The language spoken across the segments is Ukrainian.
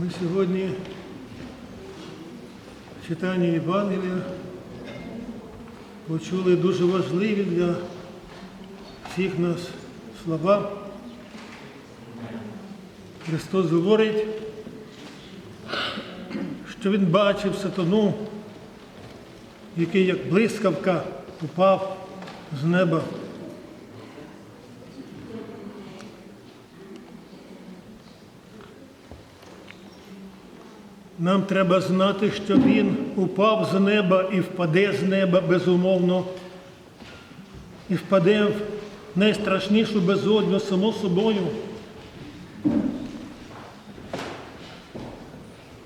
Ми сьогодні в читанні Євангелія почули дуже важливі для всіх нас слова. Христос говорить, що Він бачив сатану, який як блискавка упав з неба. Нам треба знати, що він упав з неба і впаде з неба безумовно, і впаде в найстрашнішу безодню само собою.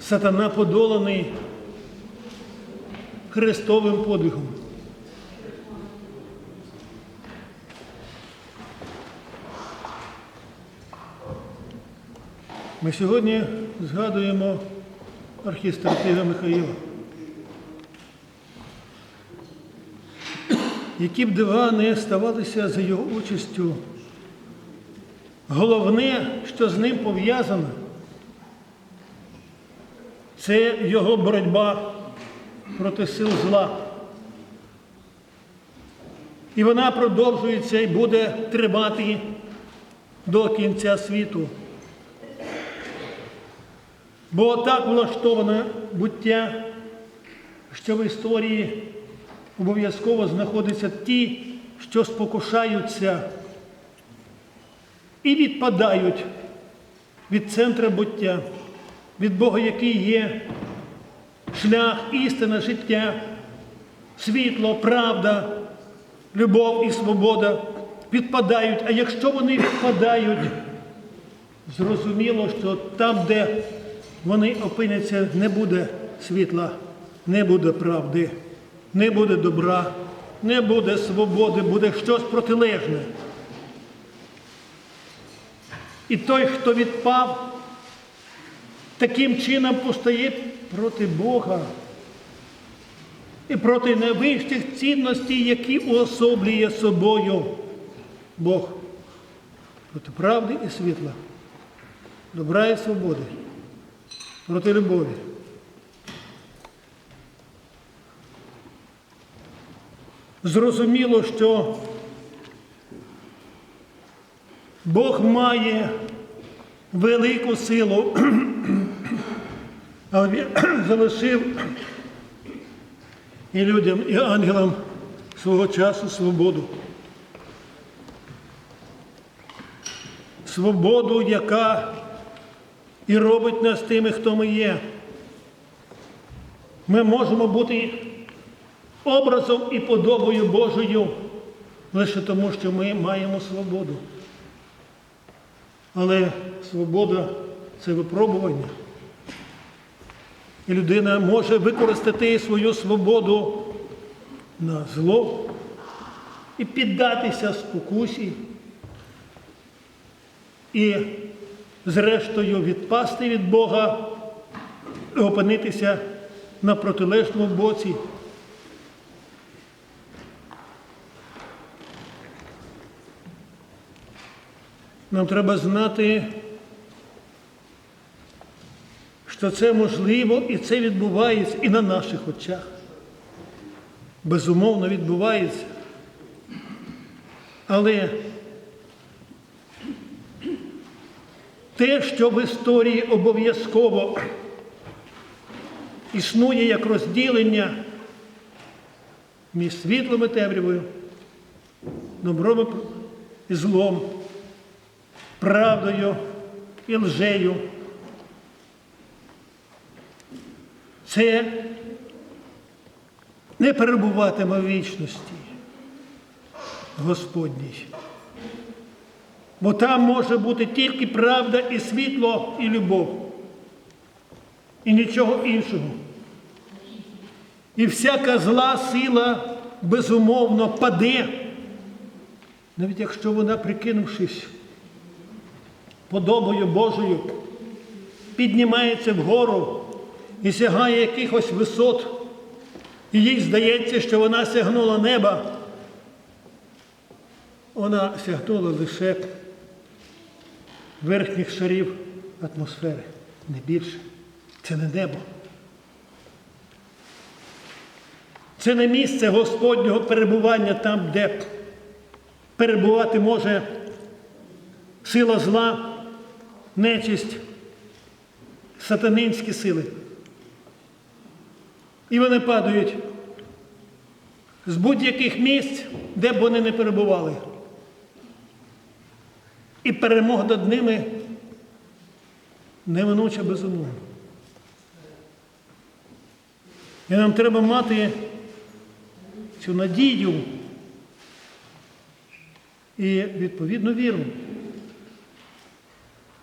Сатана подоланий Христовим подвигом. Ми сьогодні згадуємо архістратига Михаїла. Які б дива не ставалися за його участю, головне, що з ним пов'язано, це його боротьба проти сил зла. І вона продовжується і буде тривати до кінця світу. Бо так влаштоване буття, що в історії обов'язково знаходяться ті, що спокушаються і відпадають від центра буття, від Бога, який є шлях, істина, життя, світло, правда, любов і свобода відпадають. А якщо вони відпадають, зрозуміло, що там, де вони опиняться, не буде світла, не буде правди, не буде добра, не буде свободи, буде щось протилежне. І той, хто відпав, таким чином постає проти Бога і проти найвищих цінностей, які уособлює собою Бог, проти правди і світла, добра і свободи проти любові. Зрозуміло, що Бог має велику силу, але він залишив і людям, і ангелам свого часу свободу. Свободу, яка і робить нас тими, хто ми є. Ми можемо бути образом і подобою Божою лише тому, що ми маємо свободу. Але свобода це випробування. І людина може використати свою свободу на зло і піддатися спокусі. І зрештою відпасти від Бога і опинитися на протилежному боці. Нам треба знати, що це можливо і це відбувається і на наших очах. Безумовно відбувається. Але те, що в історії обов'язково існує як розділення між світлом і темрявою, добром і злом, правдою і лжею. Це не перебуватиме в вічності Господній. Бо там може бути тільки правда і світло, і любов. І нічого іншого. І всяка зла сила безумовно паде, навіть якщо вона, прикинувшись подобою Божою, піднімається вгору і сягає якихось висот, і їй здається, що вона сягнула неба. Вона сягнула лише верхніх шарів атмосфери. не більше. Це не небо. Це не місце Господнього перебування там, де перебувати може сила зла, нечисть, сатанинські сили. І вони падають з будь-яких місць, де б вони не перебували. І перемога над ними неминуча безумовно. І нам треба мати цю надію і відповідну віру.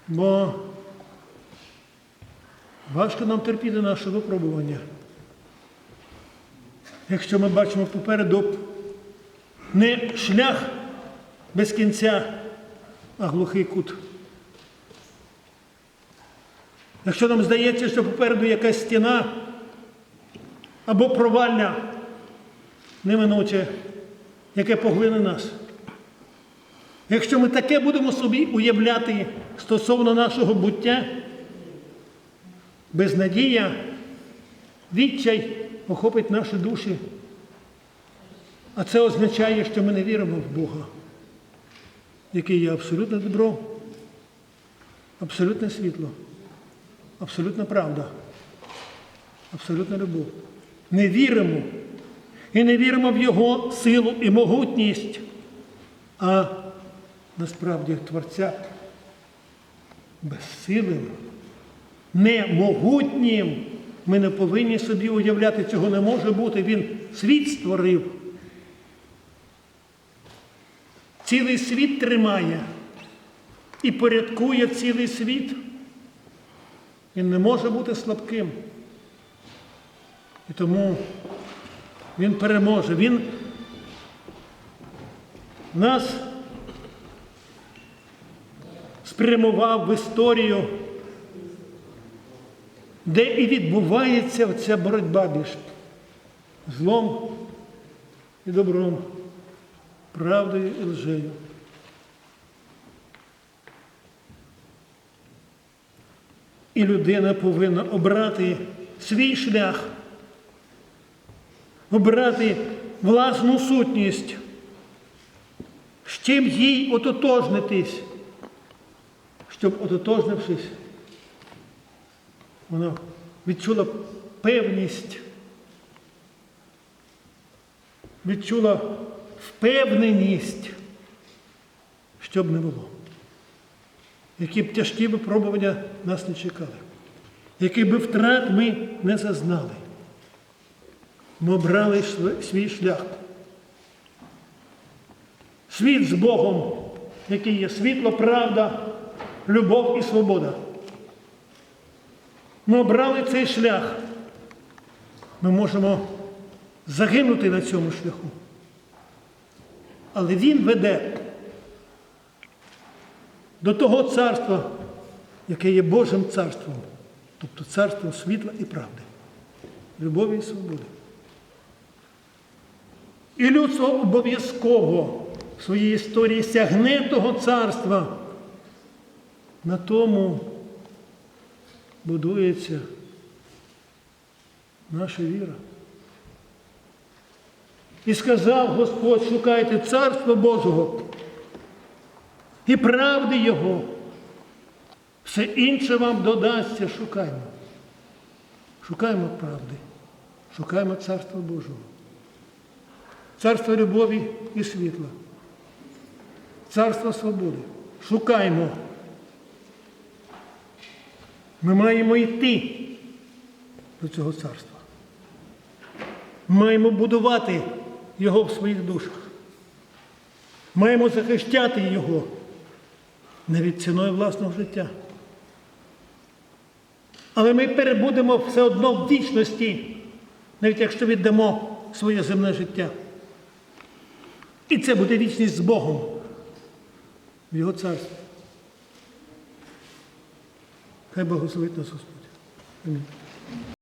Бо важко нам терпіти наше випробування. Якщо ми бачимо попереду не шлях без кінця, а глухий кут. Якщо нам здається, що попереду якась стіна або провалля неминуче, яке поглине нас. Якщо ми таке будемо собі уявляти стосовно нашого буття, безнадія, відчай охопить наші душі. А це означає, що ми не віримо в Бога, який є абсолютне добро, абсолютне світло, абсолютна правда, абсолютна любов. Не віримо і не віримо в Його силу і могутність, а насправді Творця безсилим, немогутнім. Ми не повинні собі уявляти, цього не може бути. Він світ створив. Цілий світ тримає і порядкує цілий світ. Він не може бути слабким. І тому він переможе. Він нас спрямував в історію, де і відбувається ця боротьба між злом і добром, правдою і лжею. І людина повинна обрати свій шлях, обрати власну сутність, з чим їй ототожнитись, щоб ототожнившись, вона відчула певність, відчула впевненість, щоб не було. Які б тяжкі випробування нас не чекали, які б втрат ми не зазнали. Ми обрали свій шлях. Світ з Богом, який є світло, правда, любов і свобода. Ми обрали цей шлях. Ми можемо загинути на цьому шляху. Але він веде до того царства, яке є Божим царством, тобто царством світла і правди, любові і свободи. І людство обов'язково в своїй історії сягне того царства. На тому будується наша віра. І сказав Господь, шукайте царство Божого і правди Його. Все інше вам додасться, шукаймо. Шукаймо правди, шукаймо Царства Божого. Царство любові і світла. Царство свободи. Шукаймо. Ми маємо йти до цього царства. Маємо будувати його в своїх душах. Маємо захищати його навіть ціною власного життя. Але ми перебудемо все одно в вічності, навіть якщо віддамо своє земне життя. І це буде вічність з Богом в Його царстві. Хай благословить нас Господь. Амінь.